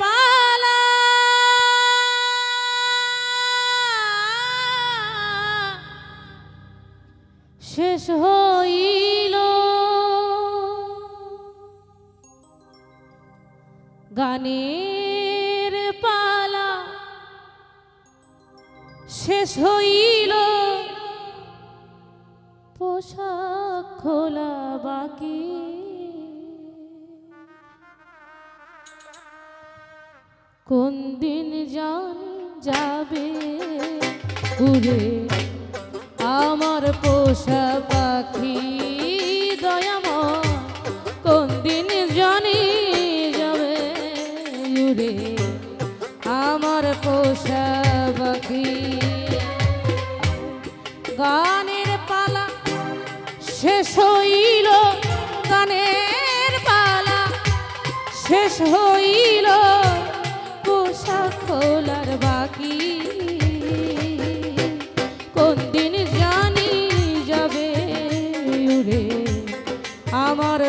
পালা। শেষ হইল। গানের পালা শেষ হইল। পোশাক খোলা বাকি কোন দিন জানি যাবে উড়ে? আমার পোষা পাখি দয়াম কোন দিন জানি যাবে উড়ে? আমার পোষা পাখি। গানের পালা শেষ হইল, গানের পালা শেষ হইল।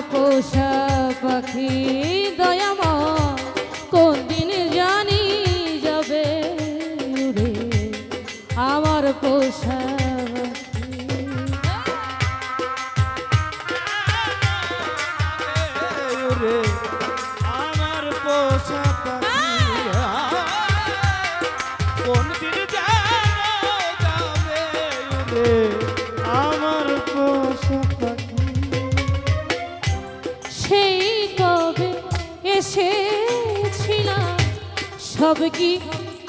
পোষা পাখি। সব কি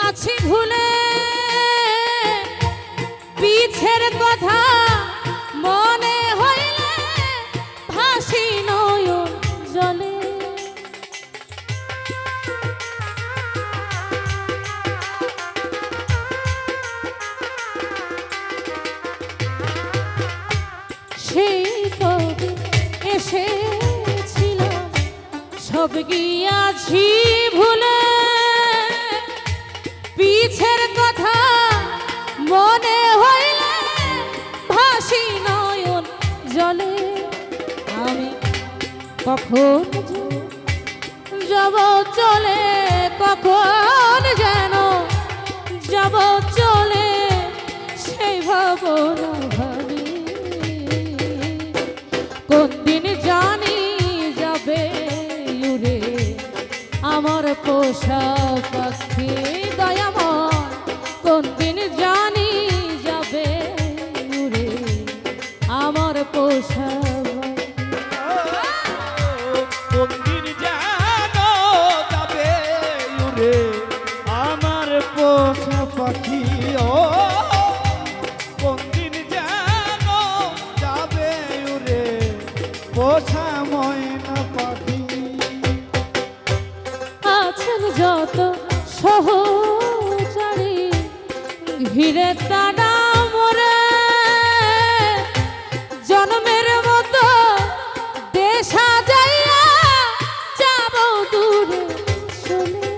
আছে ভুলে? পিছের কথা মনে হইলে ভাসি নয়ন জলে। সেই কবে এসেছিলাম? সব গিয়াছি ভুলে? কখন যাব চলে, কখন যেন যাব চলে সেই ভাবনা ভাবি কোন দিন জানি যাবে উড়ে আমার পোষা পাখি দয়াময়। কোন দিন জানি ঘিরে তারা মরে। জন্মের মতো দেশা যাইয়া যাব দূরে চলে।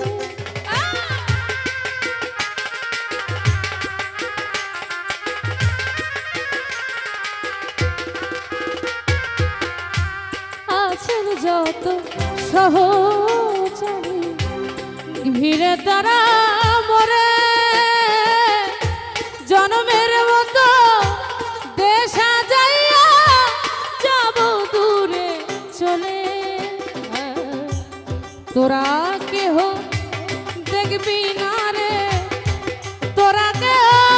আছেন যত সহচারী। ঘিরে তারা তোরা কেহ দেখবি না রে তোরা কেহ